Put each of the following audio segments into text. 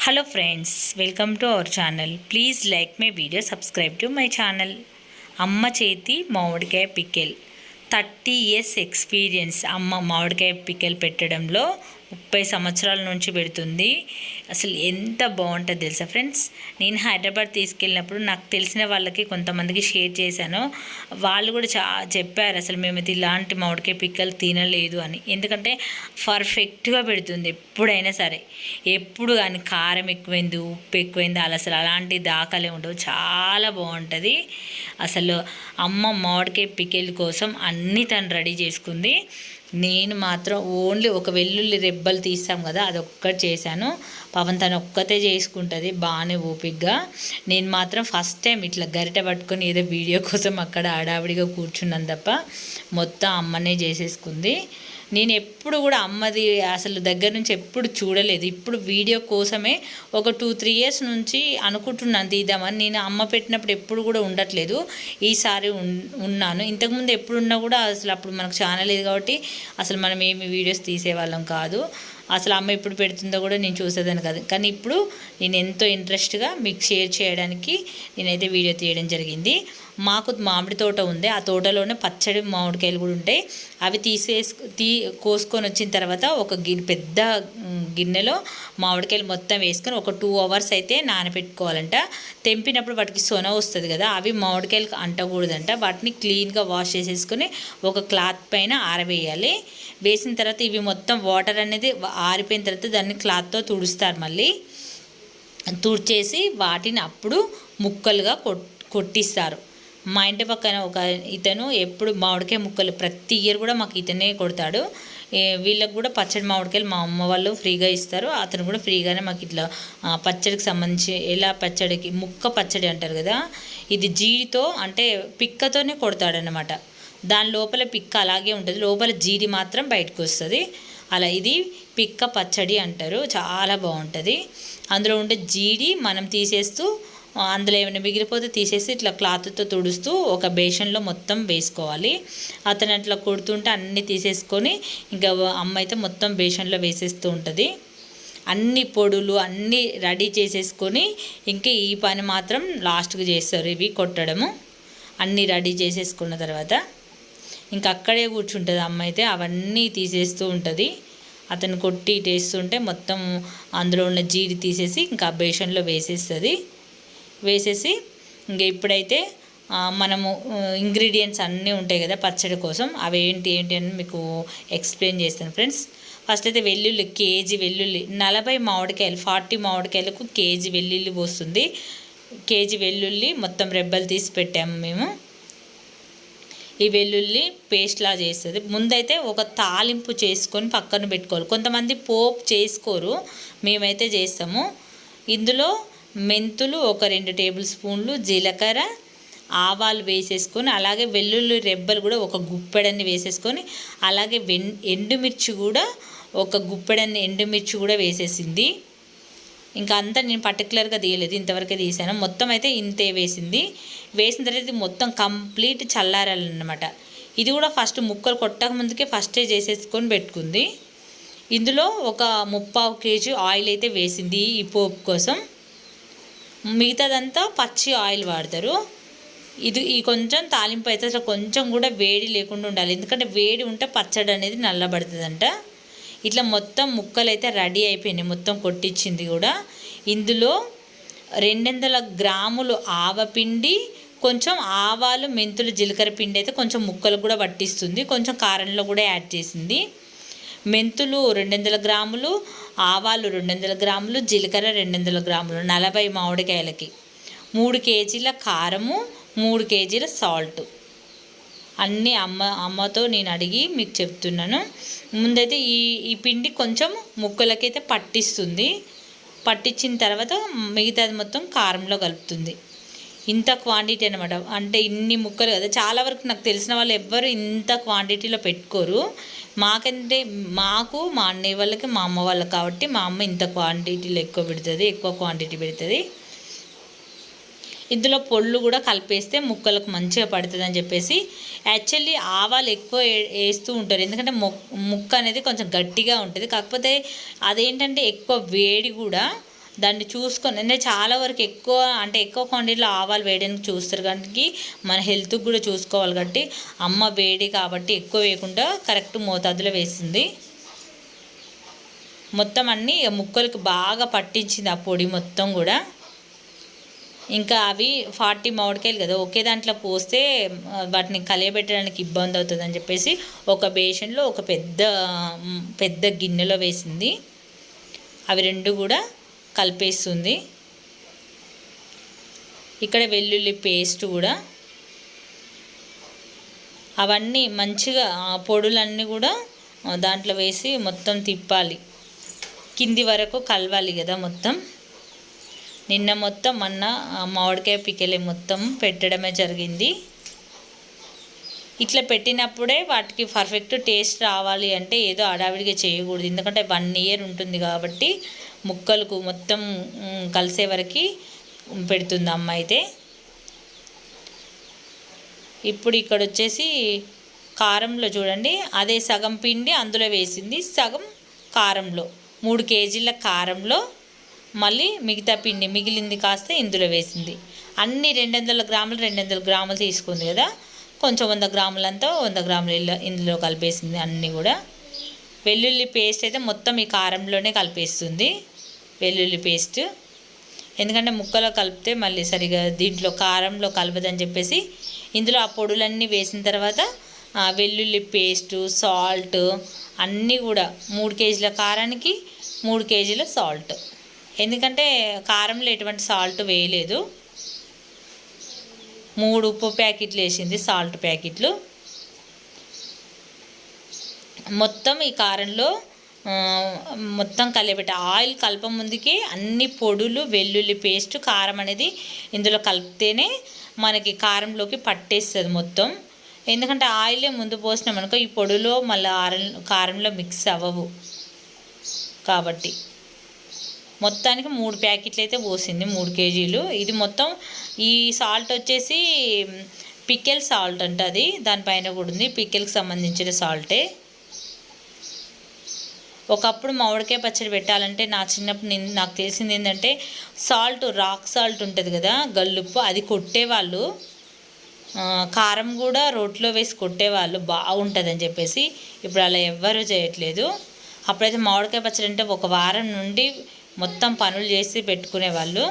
Hello friends welcome to our channel please like my video subscribe to my channel అమ్మ చేతి మామిడికాయ pickle thirty years experience అమ్మ మామిడికాయ pickle పెట్టడంలో ముప్పై సంవత్సరాల నుంచి పెడుతుంది. అసలు ఎంత బాగుంటుంది తెలుసా ఫ్రెండ్స్? నేను హైదరాబాద్ తీసుకెళ్ళినప్పుడు నాకు తెలిసిన వాళ్ళకి కొంతమందికి షేర్ చేశాను. వాళ్ళు కూడా చా చెప్పారు అసలు మేము ఇలాంటి మామిడికాయ పిక్కలు తినలేదు అని. ఎందుకంటే పర్ఫెక్ట్గా పెడుతుంది ఎప్పుడైనా సరే. ఎప్పుడు కానీ కారం ఎక్కువైంది ఉప్పు ఎక్కువైంది అలా అసలు అలాంటి దాఖలే ఉండవు. చాలా బాగుంటుంది. అసలు అమ్మ మామిడికాయ పికెల్ కోసం అన్నీ తను రెడీ చేసుకుంది. నేను మాత్రం ఓన్లీ ఒక వెల్లుల్లి రెబ్బలు తీస్తాం కదా అది ఒక్కటి చేశాను. పాపం తను ఒక్కతే చేసుకుంటుంది బాగానే ఓపిగ్గా. నేను మాత్రం ఫస్ట్ టైం ఇట్లా గరిట పట్టుకొని ఏదో వీడియో కోసం అక్కడ ఆడావిడిగా కూర్చున్నాను తప్ప మొత్తం అమ్మనే చేసేసుకుంది. నేను ఎప్పుడు కూడా అమ్మది అసలు దగ్గర నుంచి ఎప్పుడు చూడలేదు. ఇప్పుడు వీడియో కోసమే ఒక టూ త్రీ ఇయర్స్ నుంచి అనుకుంటున్నాను తీద్దామని. నేను అమ్మ పెట్టినప్పుడు ఎప్పుడు కూడా ఉండట్లేదు. ఈసారి ఉన్నాను. ఇంతకుముందు ఎప్పుడున్నా కూడా అసలు అప్పుడు మనకు ఛానల్ లేదు కాబట్టి అసలు మనం ఏమి వీడియోస్ తీసేవాళ్ళం కాదు. అసలు అమ్మ ఎప్పుడు పెడుతుందో కూడా నేను చూసేదాన్ని కాదు. కానీ ఇప్పుడు నేను ఎంతో ఇంట్రెస్ట్గా మీకు షేర్ చేయడానికి నేనైతే వీడియో తీయడం జరిగింది. మాకు మామిడి తోట ఉంది. ఆ తోటలోనే పచ్చడి మామిడికాయలు కూడా ఉంటాయి. అవి తీసేసు తీ కోసుకొని వచ్చిన తర్వాత ఒక గిన్నె పెద్ద గిన్నెలో మామిడికాయలు మొత్తం వేసుకొని ఒక టూ అవర్స్ అయితే నానబెట్టుకోవాలంట తెంపినప్పుడు వాటికి సొన వస్తుంది కదా అవి మామిడికాయలు అంటకూడదంట. వాటిని క్లీన్గా వాష్ చేసేసుకొని ఒక క్లాత్ పైన ఆరవేయాలి. వేసిన తర్వాత ఇవి మొత్తం వాటర్ అనేది ఆరిపోయిన తర్వాత దాన్ని క్లాత్తో తుడుస్తారు మళ్ళీ. తుడిచేసి వాటిని అప్పుడు ముక్కలుగా కొట్టిస్తారు. మా ఇంటి పక్కన ఒక ఇతను ఎప్పుడు మామిడికాయ ముక్కలు ప్రతి ఇయర్ కూడా మాకు ఇతనే కొడతాడు. వీళ్ళకి కూడా పచ్చడి మామిడికాయలు మా అమ్మ వాళ్ళు ఫ్రీగా ఇస్తారు. అతను కూడా ఫ్రీగానే మాకు ఇట్లా పచ్చడికి సంబంధించి ఎలా పచ్చడికి ముక్క పచ్చడి అంటారు కదా ఇది జీడితో అంటే పిక్కతోనే కొడతాడనమాట దాని లోపల పిక్క అలాగే ఉంటుంది. లోపల జీడి మాత్రం బయటకు వస్తుంది. అలా ఇది పిక్క పచ్చడి అంటారు. చాలా బాగుంటుంది. అందులో ఉండే జీడి మనం తీసేస్తూ అందులో ఏమైనా మిగిలిపోతే తీసేసి ఇట్లా క్లాత్తో తుడుస్తూ ఒక బేషన్లో మొత్తం వేసుకోవాలి. అతను అట్లా కొడుతుంటే అన్నీ తీసేసుకొని ఇంకా అమ్మ అయితే మొత్తం బేషన్లో వేసేస్తూ ఉంటుంది. అన్ని పొడులు అన్నీ రెడీ చేసేసుకొని ఇంకా ఈ పని మాత్రం లాస్ట్కి చేస్తారు ఇవి కొట్టడము. అన్నీ రెడీ చేసేసుకున్న తర్వాత ఇంకా అక్కడే కూర్చుంటుంది అమ్మ అయితే అవన్నీ తీసేస్తూ ఉంటుంది. అతను కొట్టి టేస్తుంటే మొత్తం అందులో ఉన్న జీడి తీసేసి ఇంకా బేషన్లో వేసేస్తుంది. వేసేసి ఇంక ఇప్పుడైతే మనము ఇంగ్రీడియంట్స్ అన్నీ ఉంటాయి కదా పచ్చడి కోసం. అవి ఏంటి ఏంటి అని మీకు ఎక్స్ప్లెయిన్ చేస్తాను ఫ్రెండ్స్ ఫస్ట్ అయితే వెల్లుల్లి కేజీ వెల్లుల్లి. నలభై మామిడికాయలు ఫార్టీ మామిడికాయలకు కేజీ వెల్లుల్లి పోస్తుంది. కేజీ వెల్లుల్లి మొత్తం రెబ్బలు తీసి పెట్టాము మేము. ఈ వెల్లుల్లి పేస్ట్లా చేస్తుంది. ముందైతే ఒక తాలింపు చేసుకొని పక్కన పెట్టుకోవాలి. కొంతమంది పోపు చేసుకోరు. మేమైతే చేస్తాము. ఇందులో మెంతులు ఒక రెండు టేబుల్ స్పూన్లు జీలకర్ర ఆవాలు వేసేసుకొని అలాగే వెల్లుల్లి రెబ్బలు కూడా ఒక గుప్పెడన్ని వేసేసుకొని అలాగే వెన్ ఎండుమిర్చి కూడా ఒక గుప్పెడన్ని ఎండుమిర్చి కూడా వేసేసింది. ఇంకా అంతా నేను పర్టికులర్గా తీయలేదు ఇంతవరకే తీసాను. మొత్తం అయితే ఇంతే వేసింది. వేసిన తర్వాత మొత్తం కంప్లీట్ చల్లారాలన్నమాట. ఇది కూడా ఫస్ట్ ముక్కలు కొట్టక ముందుకే ఫస్టే చేసేసుకొని పెట్టుకుంది. ఇందులో ఒక ముప్పావు కేజీ ఆయిల్ అయితే వేసింది ఈ పోపు కోసం. మిగతాదంతా పచ్చి ఆయిల్ వాడతారు. ఇది ఈ కొంచెం తాలింపు అయితే అసలు కొంచెం కూడా వేడి లేకుండా ఉండాలి. ఎందుకంటే వేడి ఉంటే పచ్చడి అనేది నల్లబడుతుందంట. ఇట్లా మొత్తం ముక్కలు అయితే రెడీ అయిపోయినాయి. మొత్తం కొట్టించింది కూడా. ఇందులో రెండొందల గ్రాములు ఆవపిండి కొంచెం ఆవాలు మెంతులు జీలకర్ర పిండి అయితే కొంచెం ముక్కలు కూడా పట్టిస్తుంది. కొంచెం కారంలో కూడా యాడ్ చేసింది. మెంతులు రెండు వందల గ్రాములు ఆవాలు రెండు వందల గ్రాములు జీలకర్ర రెండు వందల గ్రాములు నలభై మామిడికాయలకి. మూడు కేజీల కారము మూడు కేజీల సాల్ట్. అన్నీ అమ్మ అమ్మతో నేను అడిగి మీకు చెప్తున్నాను. ముందైతే ఈ ఈ పిండి కొంచెం ముక్కలకైతే పట్టిస్తుంది. పట్టించిన తర్వాత మిగతాది మొత్తం కారంలో కలుపుతుంది. ఇంత క్వాంటిటీ అనమాట అంటే ఇన్ని ముక్కలు కదా చాలా వరకు నాకు తెలిసిన వాళ్ళు ఎవ్వరు ఇంత క్వాంటిటీలో పెట్టుకోరు. మాకంటే మాకు మా అన్నయ్య వాళ్ళకి మా అమ్మ వాళ్ళకి కాబట్టి మా అమ్మ ఇంత క్వాంటిటీలో ఎక్కువ పెడుతుంది ఎక్కువ క్వాంటిటీ పెడుతుంది. ఇందులో పొళ్ళు కూడా కలిపేస్తే ముక్కలకు మంచిగా పడుతుంది అని చెప్పేసి యాక్చువల్లీ ఆవాలు ఎక్కువ వేస్తూ ఉంటారు. ఎందుకంటే ముక్క అనేది కొంచెం గట్టిగా ఉంటుంది. కాకపోతే అదేంటంటే ఎక్కువ వేడి కూడా దాన్ని చూసుకొని అంటే చాలా వరకు ఎక్కువ అంటే ఎక్కువ క్వాంటిటీలో ఆవాలు వేయడానికి చూస్తారు కాబట్టి మన హెల్త్కి కూడా చూసుకోవాలి కాబట్టి అమ్మ వేడి కాబట్టి ఎక్కువ వేయకుండా కరెక్ట్ మోతాదులో వేసింది. మొత్తం అన్నీ ముక్కలకు బాగా పట్టించింది ఆ పొడి మొత్తం కూడా. ఇంకా అవి ఫార్టీ మామిడికాయలు కదా ఒకే దాంట్లో పోస్తే వాటిని కలియబెట్టడానికి ఇబ్బంది అవుతుంది అని చెప్పేసి ఒక బేషన్లో ఒక పెద్ద పెద్ద గిన్నెలో వేసింది. అవి రెండు కూడా కలిపేస్తుంది. ఇక్కడ వెల్లుల్లి పేస్ట్ కూడా. అవన్నీ మంచిగా ఆ పొడులన్నీ కూడా దాంట్లో వేసి మొత్తం తిప్పాలి. కింది వరకు కలవాలి కదా మొత్తం. నిన్న మొత్తం మొన్న మామిడికాయ పికెలే మొత్తం పెట్టడమే జరిగింది. ఇట్లా పెట్టినప్పుడే వాటికి పర్ఫెక్ట్ టేస్ట్ రావాలి అంటే ఏదో అడావిడిగా చేయకూడదు. ఎందుకంటే వన్ ఇయర్ ఉంటుంది కాబట్టి ముక్కలకు మొత్తం కలిసే వరకు పెడుతుంది అమ్మ అయితే ఇప్పుడు ఇక్కడ వచ్చేసి కారంలో చూడండి అదే సగం పిండి అందులో వేసింది సగం కారంలో. మూడు కేజీల కారంలో మళ్ళీ మిగతా పిండి మిగిలింది కాస్త ఇందులో వేసింది. అన్ని రెండు వందల గ్రాములు రెండు వందల గ్రాములు తీసుకుంది కదా. కొంచెం వంద గ్రాములంతా వంద గ్రాములు ఇలా ఇందులో కలిపేసింది అన్నీ కూడా. వెల్లుల్లి పేస్ట్ అయితే మొత్తం ఈ కారంలోనే కలిపేస్తుంది వెల్లుల్లి పేస్ట్. ఎందుకంటే ముక్కలో కలిపితే మళ్ళీ సరిగా దీంట్లో కారంలో కలపదని చెప్పేసి ఇందులో ఆ పొడులన్నీ వేసిన తర్వాత ఆ వెల్లుల్లి పేస్టు సాల్ట్ అన్నీ కూడా మూడు కేజీల కారానికి మూడు కేజీల సాల్ట్. ఎందుకంటే కారంలో ఎటువంటి సాల్ట్ వేయలేదు. మూడు ఉప్పు ప్యాకెట్లు వేసింది సాల్ట్ ప్యాకెట్లు. మొత్తం ఈ కారంలో మొత్తం కలిపెట్టి ఆయిల్ కలప ముందుకి అన్ని పొడులు వెల్లుల్లి పేస్ట్ కారం అనేది ఇందులో కలిపితేనే మనకి కారంలోకి పట్టేస్తుంది మొత్తం. ఎందుకంటే ఆయిలే ముందు పోసినాం అనుకో ఈ పొడిలో మళ్ళీ కారంలో మిక్స్ అవ్వవు. కాబట్టి మొత్తానికి మూడు ప్యాకెట్లు అయితే పోసింది మూడు కేజీలు. ఇది మొత్తం ఈ సాల్ట్ వచ్చేసి పికెల్ సాల్ట్ అంట అది. దానిపైన కూడా ఉంది. పికెల్కి సంబంధించిన సాల్టే ఒకప్పుడు మామిడికాయ పచ్చడి పెట్టాలంటే నా చిన్నప్పుడు నేను నాకు తెలిసింది ఏంటంటే సాల్ట్ రాక్ సాల్ట్ ఉంటుంది కదా గల్లుప్పు అది కొట్టేవాళ్ళు. కారం కూడా రోట్లో వేసి కొట్టేవాళ్ళు. బాగుంటుందని చెప్పేసి ఇప్పుడు అలా ఎవ్వరూ చేయట్లేదు. అప్పుడైతే మామిడికాయ పచ్చడి అంటే ఒక వారం నుండి మొత్తం పనులు చేసి పెట్టుకునేవాళ్ళు.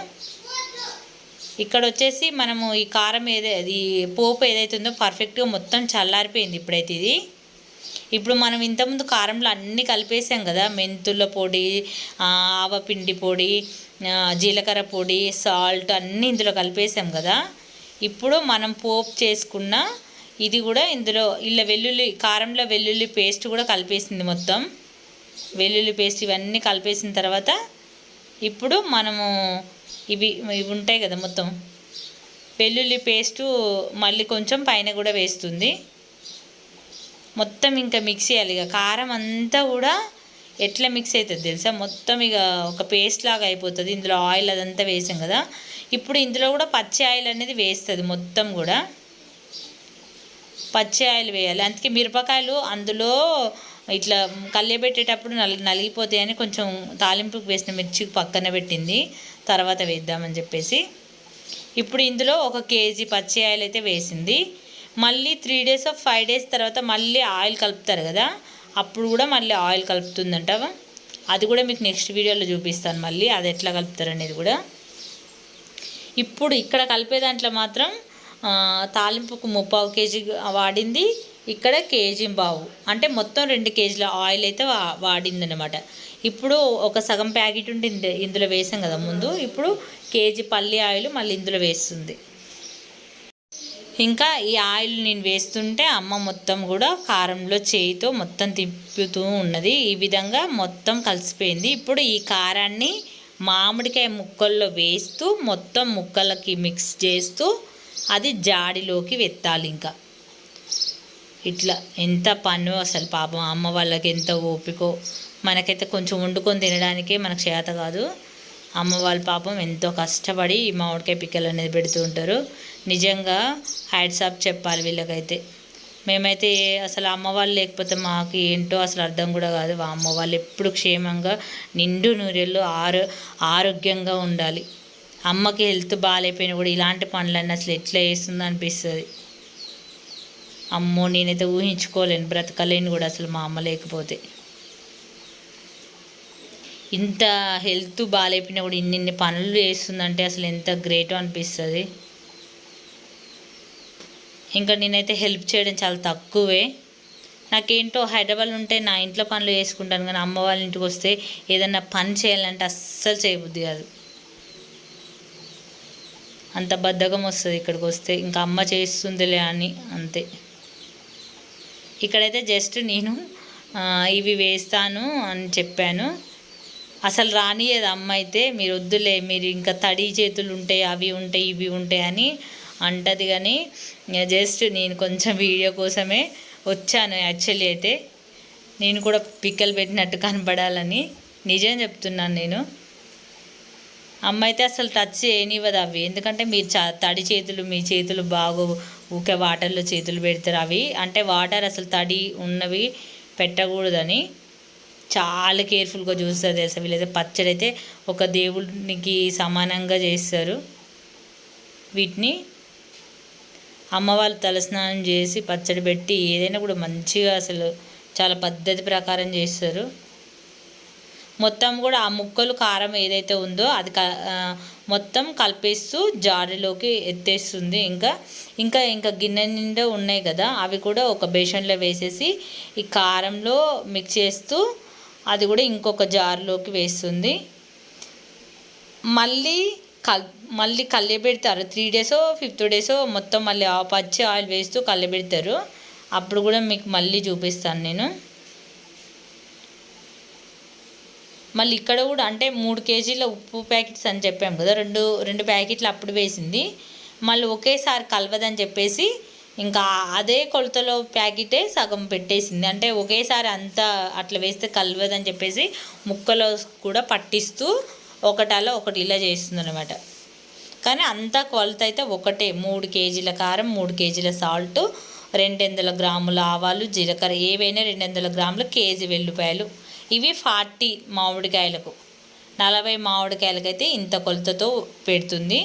ఇక్కడ వచ్చేసి మనము ఈ కారం ఏదై అది పోపు ఏదైతే ఉందో పర్ఫెక్ట్గా మొత్తం చల్లారిపోయింది ఇప్పుడైతే ఇది. ఇప్పుడు మనం ఇంతకుముందు కారంలో అన్నీ కలిపేసాం కదా మెంతుల పొడి ఆవపిండి పొడి జీలకర్ర పొడి సాల్ట్ అన్నీ ఇందులో కలిపేసాం కదా. ఇప్పుడు మనం పోపు చేసుకున్న ఇది కూడా ఇందులో ఇలా వెల్లుల్లి కారంలో వెల్లుల్లి పేస్ట్ కూడా కలిపేసింది మొత్తం. వెల్లుల్లి పేస్ట్ ఇవన్నీ కలిపేసిన తర్వాత ఇప్పుడు మనము ఇవి ఇవి ఉంటాయి కదా మొత్తం. వెల్లుల్లి పేస్టు మళ్ళీ కొంచెం పైన కూడా వేస్తుంది. మొత్తం ఇంకా మిక్స్ చేయాలి ఇక. కారం అంతా కూడా ఎట్లా మిక్స్ అవుతుంది తెలుసా? మొత్తం ఇక ఒక పేస్ట్ లాగా అయిపోతుంది. ఇందులో ఆయిల్ అదంతా వేసాం కదా. ఇప్పుడు ఇందులో కూడా పచ్చి ఆయిల్ అనేది వేస్తుంది మొత్తం కూడా. పచ్చి ఆయిల్ వేయాలి. అందుకే మిరపకాయలు అందులో ఇట్లా కళ్ళెబెట్టేటప్పుడు నలి నలిగిపోతాయని కొంచెం తాలింపుకి వేసిన మిర్చి పక్కన పెట్టింది. తర్వాత వేద్దామని చెప్పేసి. ఇప్పుడు ఇందులో ఒక కేజీ పచ్చి ఆయిల్ అయితే వేసింది. మళ్ళీ three days of five days తర్వాత మళ్ళీ ఆయిల్ కలుపుతారు కదా అప్పుడు కూడా మళ్ళీ ఆయిల్ కలుపుతుందంట. అది కూడా మీకు నెక్స్ట్ వీడియోలో చూపిస్తాను మళ్ళీ అది ఎట్లా కలుపుతారు అనేది కూడా. ఇప్పుడు ఇక్కడ కలిపే దాంట్లో మాత్రం తాలింపుకు ముప్పావు కేజీ వాడింది. ఇక్కడ కేజీ బావు. అంటే మొత్తం రెండు కేజీల ఆయిల్ అయితే వాడిందనమాట ఇప్పుడు ఒక సగం ప్యాకెట్ ఉంటే ఇందులో వేసాం కదా ముందు. ఇప్పుడు కేజీ పల్లి ఆయిల్ మళ్ళీ ఇందులో వేస్తుంది. ఇంకా ఈ ఆయిల్ నేను వేస్తుంటే అమ్మ మొత్తం కూడా కారంలో చేయితో మొత్తం తిప్పుతూ ఉన్నది. ఈ విధంగా మొత్తం కలిసిపోయింది. ఇప్పుడు ఈ కారాన్ని మామిడికాయ ముక్కల్లో వేస్తూ మొత్తం ముక్కలకి మిక్స్ చేస్తూ అది జాడిలోకి వెత్తాలి ఇంకా ఇట్లా ఎంత పన్ను అసలు పాపం అమ్మ వాళ్ళకి ఎంత ఓపికో మనకైతే కొంచెం వండుకొని తినడానికే మనకు చేత కాదు. అమ్మ వాళ్ళ పాపం ఎంతో కష్టపడి ఈ మామిడికాయ పిక్కలు అనేది పెడుతూ ఉంటారు. నిజంగా హ్యాడ్సాప్ చెప్పాలి వీళ్ళకైతే. మేమైతే అసలు అమ్మ వాళ్ళు లేకపోతే మాకు ఏంటో అసలు అర్థం కూడా కాదు. అమ్మ వాళ్ళు ఎప్పుడు క్షేమంగా నిండు నూరెళ్ళు ఆరో ఆరోగ్యంగా ఉండాలి. అమ్మకి హెల్త్ బాగాలేపోయినా కూడా ఇలాంటి పనులన్నీ అసలు ఎట్లా చేస్తుందో అనిపిస్తుంది. అమ్మో నేనైతే ఊహించుకోలేను. బ్రతకలేను కూడా అసలు మా అమ్మ లేకపోతే. ఇంత హెల్త్ బాగాలేపినా కూడా ఇన్ని ఇన్ని పనులు చేస్తుందంటే అసలు ఎంత గ్రేట్ అనిపిస్తుంది. ఇంకా నేనైతే హెల్ప్ చేయడం చాలా తక్కువే. నాకేంటో హైదరాబాద్ ఉంటే నా ఇంట్లో పనులు చేసుకుంటాను కానీ అమ్మ వాళ్ళ ఇంటికి వస్తే ఏదన్నా పని చేయాలంటే అస్సలు చేయబుద్ధి కాదు. అంత బద్ధకం వస్తుంది ఇక్కడికి వస్తే. ఇంకా అమ్మ చేస్తుందిలే అని అంతే. ఇక్కడైతే జస్ట్ నేను ఇవి వేస్తాను అని చెప్పాను. అసలు రానియదు అమ్మ అయితే మీరు వద్దులే మీరు ఇంకా తడి చేతులు ఉంటాయి అవి ఉంటాయి ఇవి ఉంటాయి అని అంటది కానీ జస్ట్ నేను కొంచెం వీడియో కోసమే వచ్చాను యాక్చువల్లీ అయితే. నేను కూడా పిక్కలు పెట్టినట్టు కనపడాలని. నిజం చెప్తున్నాను నేను. అమ్మ అయితే అసలు టచ్ చేయనివ్వదు అవి. ఎందుకంటే మీరు చ తడి చేతులు మీ చేతులు బాగు ఊకే వాటర్లో చేతులు పెడతారు అవి. అంటే వాటర్ అసలు తడి ఉన్నవి పెట్టకూడదని చాలా కేర్ఫుల్గా చూస్తుంది అసలు వీళ్ళైతే. పచ్చడి అయితే ఒక దేవునికి సమానంగా చేస్తారు. వీటిని అమ్మ వాళ్ళు తలస్నానం చేసి పచ్చడి పెట్టి ఏదైనా కూడా మంచిగా అసలు చాలా పద్ధతి ప్రకారం చేస్తారు. మొత్తం కూడా ఆ ముక్కలు కారం ఏదైతే ఉందో అది క మొత్తం కలిపేస్తూ జారిలోకి ఎత్తేస్తుంది. ఇంకా ఇంకా ఇంకా గిన్నె నిండా ఉన్నాయి కదా అవి కూడా ఒక బేషన్లో వేసేసి ఈ కారంలో మిక్స్ చేస్తూ అది కూడా ఇంకొక జారులోకి వేస్తుంది. మళ్ళీ కల్ మళ్ళీ కళ్ళబెడతారు త్రీ డేసో ఫిఫ్త్ డేసో మొత్తం మళ్ళీ పచ్చి ఆయిల్ వేస్తూ కళ్ళబెడతారు అప్పుడు కూడా మీకు మళ్ళీ చూపిస్తాను నేను. మళ్ళీ ఇక్కడ కూడా అంటే మూడు కేజీల ఉప్పు ప్యాకెట్స్ అని చెప్పాము కదా రెండు రెండు ప్యాకెట్లు అప్పుడు వేసింది. మళ్ళీ ఒకేసారి కలవదని చెప్పేసి ఇంకా అదే కొలతలో ప్యాకెటే సగం పెట్టేసింది. అంటే ఒకేసారి అంతా అట్లా వేస్తే కలవదని చెప్పేసి ముక్కలో కూడా పట్టిస్తూ ఒకటలో ఒకటి ఇలా చేస్తుంది అనమాట కానీ అంతా కొలత అయితే ఒకటే మూడు కేజీల కారం మూడు కేజీల సాల్ట్ రెండు వందల గ్రాముల ఆవాలు జీలకర్ర ఏవైనా రెండు వందల గ్రాములు కేజీ వెల్లిపాయలు ఇవి ఫార్టీ మామిడికాయలకు. నలభై మామిడికాయలకైతే ఇంత కొలతతో పెడుతుంది.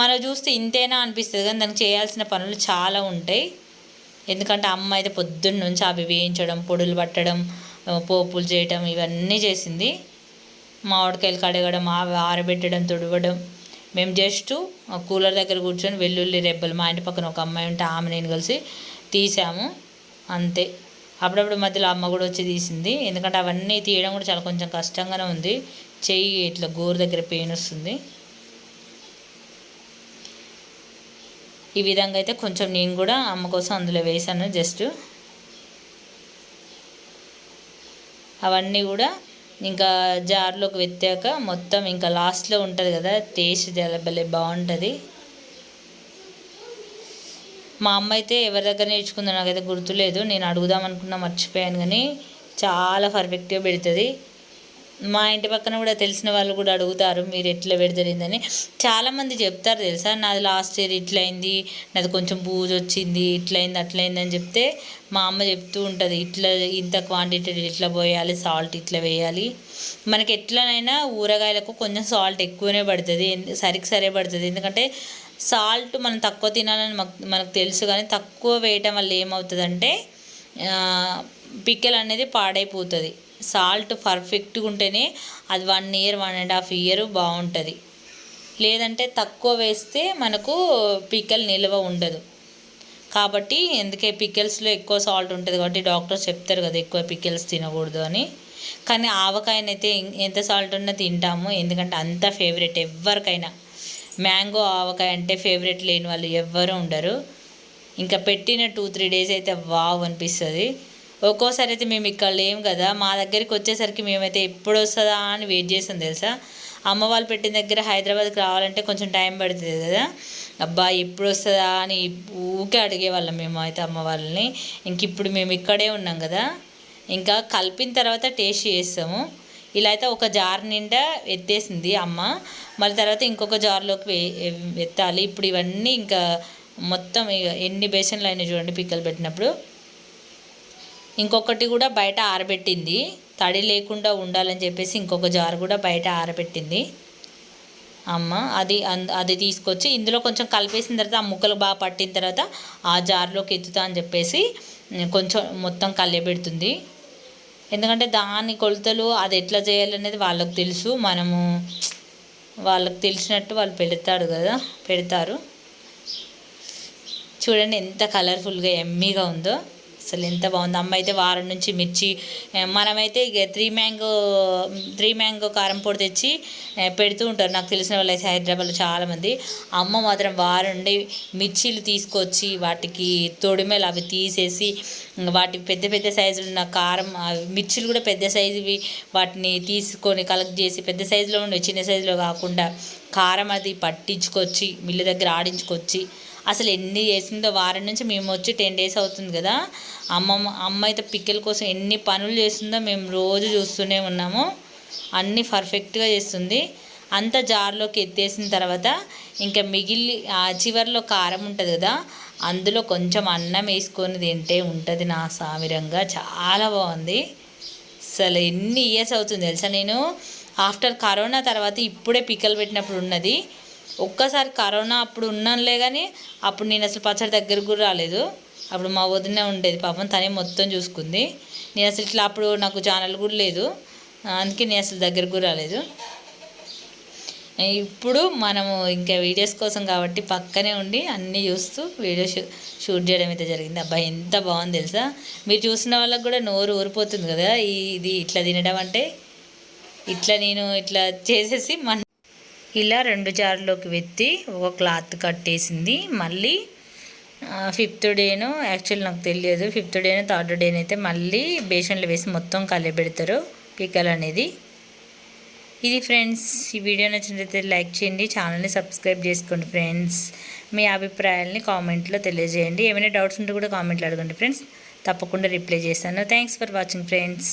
మనం చూస్తే ఇంతేనా అనిపిస్తుంది కానీ దానికి చేయాల్సిన పనులు చాలా ఉంటాయి. ఎందుకంటే అమ్మ అయితే పొద్దున్న నుంచి అవి వేయించడం పొడులు పట్టడం పోపులు చేయడం ఇవన్నీ చేసింది. మామిడికాయలు కడగడం ఆరబెట్టడం తుడవడం. మేము జస్ట్ కూలర్ దగ్గర కూర్చొని వెల్లుల్లి రెబ్బలు మా ఇంటి పక్కన ఒక అమ్మాయి ఉంటే ఆమె నేను కలిసి తీసాము. అంతే. అప్పుడప్పుడు మధ్యలో అమ్మ కూడా వచ్చి తీసింది. ఎందుకంటే అవన్నీ తీయడం కూడా చాలా కొంచెం కష్టంగానే ఉంది. చెయ్యి ఇట్లా గోరు దగ్గర పెయిన్ వస్తుంది. ఈ విధంగా అయితే కొంచెం నేను కూడా అమ్మ కోసం అందులో వేసాను జస్ట్ అవన్నీ కూడా ఇంకా జార్లోకి వెత్తాక మొత్తం ఇంకా లాస్ట్లో ఉంటుంది కదా టేస్ట్ చాలా భలే బాగుంటుంది. మా అమ్మ అయితే ఎవరి దగ్గర నేర్చుకుందో నాకైతే గుర్తులేదు నేను అడుగుదాం అనుకున్నా మర్చిపోయాను కానీ చాలా పర్ఫెక్ట్గా పెడుతుంది. మా ఇంటి పక్కన కూడా తెలిసిన వాళ్ళు కూడా అడుగుతారు మీరు ఎట్లా పెడతారు ఏందని చాలామంది చెప్తారు తెలుసా నాది లాస్ట్ ఇయర్ ఇట్లయింది నాది కొంచెం బూజు వచ్చింది ఇట్లయింది అట్లయింది అయింది అని చెప్తే మా అమ్మ చెప్తూ ఉంటుంది ఇట్లా ఇంత క్వాంటిటీ ఇట్లా పోయాలి సాల్ట్ ఇట్లా వేయాలి. మనకి ఎట్లనైనా ఊరగాయలకు కొంచెం సాల్ట్ ఎక్కువనే పడుతుంది సరికి సరే పడుతుంది. ఎందుకంటే సాల్ట్ మనం తక్కువ తినాలని మాకు మనకు తెలుసు కానీ తక్కువ వేయటం వల్ల ఏమవుతుందంటే పిక్కల్ అనేది పాడైపోతుంది. సాల్ట్ పర్ఫెక్ట్గా ఉంటేనే అది one year one and half year బాగుంటుంది. లేదంటే తక్కువ వేస్తే మనకు పిక్కల్ నిల్వ ఉండదు. కాబట్టి ఎందుకే పికిల్స్లో ఎక్కువ సాల్ట్ ఉంటుంది కాబట్టి డాక్టర్స్ చెప్తారు కదా ఎక్కువ పికిల్స్ తినకూడదు అని. కానీ ఆవకాయనైతే ఎంత సాల్ట్ ఉన్నా తింటాము. ఎందుకంటే అంత ఫేవరెట్ ఎవరికైనా మ్యాంగో ఆవకాయ అంటే ఫేవరెట్ లేని వాళ్ళు ఎవ్వరూ ఉండరు. ఇంకా పెట్టిన టూ త్రీ డేస్ అయితే వావ్ అనిపిస్తుంది. ఒక్కోసారి అయితే మేము ఇక్కడ లేము కదా మా దగ్గరికి వచ్చేసరికి మేమైతే ఎప్పుడు వస్తుందా అని వెయిట్ చేసాం తెలుసా? అమ్మ వాళ్ళు పెట్టిన దగ్గర హైదరాబాద్కి రావాలంటే కొంచెం టైం పడుతుంది కదా. అబ్బా ఎప్పుడు వస్తుందా అని ఊకే అడిగేవాళ్ళం మేము అయితే అమ్మ వాళ్ళని. ఇంక ఇప్పుడు మేము ఇక్కడే ఉన్నాం కదా. ఇంకా కలిపిన తర్వాత టేస్ట్ చేస్తాము. ఇలా అయితే ఒక జార్ నిండా ఎత్తేసింది అమ్మ. మళ్ళీ తర్వాత ఇంకొక జార్లోకి ఎత్తాలి. ఇప్పుడు ఇవన్నీ ఇంకా మొత్తం ఇక ఎన్ని బేసన్లు అయినా చూడండి పిక్కలు పెట్టినప్పుడు. ఇంకొకటి కూడా బయట ఆరబెట్టింది. తడి లేకుండా ఉండాలని చెప్పేసి ఇంకొక జార్ కూడా బయట ఆరబెట్టింది. అమ్మ అది అది తీసుకొచ్చి ఇందులో కొంచెం కలిపేసిన తర్వాత ఆ ముక్కలు బాగా పట్టిన తర్వాత ఆ జార్లోకి ఎత్తుతా అని చెప్పేసి కొంచెం మొత్తం కలియబెడుతుంది ఎందుకంటే దాని కొలతలు అది ఎట్లా చేయాలనేది వాళ్ళకు తెలుసు. మనము వాళ్ళకి తెలిసినట్టు వాళ్ళు పెడతాడు కదా పెడతారు. చూడండి ఎంత కలర్ఫుల్గా ఎమ్మీగా ఉందో. అసలు ఎంత బాగుంది. అమ్మ అయితే వారం నుంచి మిర్చి మనమైతే ఇక త్రీ మ్యాంగో త్రీ మ్యాంగో కారం పొడి తెచ్చి పెడుతూ ఉంటారు. నాకు తెలిసిన వాళ్ళు అయితే హైదరాబాద్లో చాలామంది. అమ్మ మాత్రం వారం నుండి మిర్చీలు తీసుకొచ్చి వాటికి తొడిమెలు అవి తీసేసి వాటి పెద్ద పెద్ద సైజులు ఉన్న కారం మిర్చీలు కూడా పెద్ద సైజువి వాటిని తీసుకొని కలెక్ట్ చేసి పెద్ద సైజులో ఉండే చిన్న సైజులో కాకుండా కారం అది పట్టించుకొచ్చి మిల్లు దగ్గర ఆడించుకొచ్చి అసలు ఎన్ని చేసిందో వారం నుంచి మేము వచ్చి టెన్ డేస్ అవుతుంది కదా. అమ్మమ్మ అమ్మ అయితే పిక్కల కోసం ఎన్ని పనులు చేస్తుందో మేము రోజు చూస్తూనే ఉన్నాము. అన్నీ పర్ఫెక్ట్గా చేస్తుంది. అంత జార్లోకి ఎత్తేసిన తర్వాత ఇంకా మిగిలి ఆ చివర్లో కారం ఉంటుంది కదా అందులో కొంచెం అన్నం వేసుకొని తింటే ఉంటుంది నా సామిరంగా. చాలా బాగుంది. అసలు ఎన్ని ఇయర్స్ అవుతుంది తెలుసా నేను? ఆఫ్టర్ కరోనా తర్వాత ఇప్పుడే పిక్కలు పెట్టినప్పుడు ఉన్నది. ఒక్కసారి కరోనా అప్పుడు ఉన్నానులే కానీ అప్పుడు నేను అసలు పచ్చడి దగ్గరకు కూడా రాలేదు. అప్పుడు మా వదిన ఉండేది పాపం తనే మొత్తం చూసుకుంది. నేను అసలు ఇట్లా అప్పుడు నాకు ఛానల్ కూడా లేదు. అందుకే నేను అసలు దగ్గరకు కూడా రాలేదు. ఇప్పుడు మనము ఇంకా వీడియోస్ కోసం కాబట్టి పక్కనే ఉండి అన్నీ చూస్తూ వీడియో షూట్ చేయడం అయితే జరిగింది. అబ్బాయి ఎంత బాగుంది తెలుసా? మీరు చూసిన వాళ్ళకి కూడా నోరు ఊరిపోతుంది కదా ఇది ఇట్లా తినడం అంటే. ఇట్లా నేను ఇట్లా చేసేసి మన ఇలా రెండు జార్లోకి వెత్తి ఒక క్లాత్ కట్టేసింది. మళ్ళీ ఫిఫ్త్ డేను యాక్చువల్ నాకు తెలియదు. ఫిఫ్త్ డేను థర్డ్ డేను అయితే మళ్ళీ బేసన్లో వేసి మొత్తం కలియబెడతారు పిక్కలు అనేది. ఇది ఫ్రెండ్స్ ఈ వీడియో నచ్చినట్లయితే లైక్ చేయండి. ఛానల్ని సబ్స్క్రైబ్ చేసుకోండి ఫ్రెండ్స్ మీ అభిప్రాయాల్ని కామెంట్లో తెలియజేయండి. ఏమైనా డౌట్స్ ఉంటే కూడా కామెంట్లో అడగండి ఫ్రెండ్స్ తప్పకుండా రిప్లై చేస్తాను. Thanks for watching friends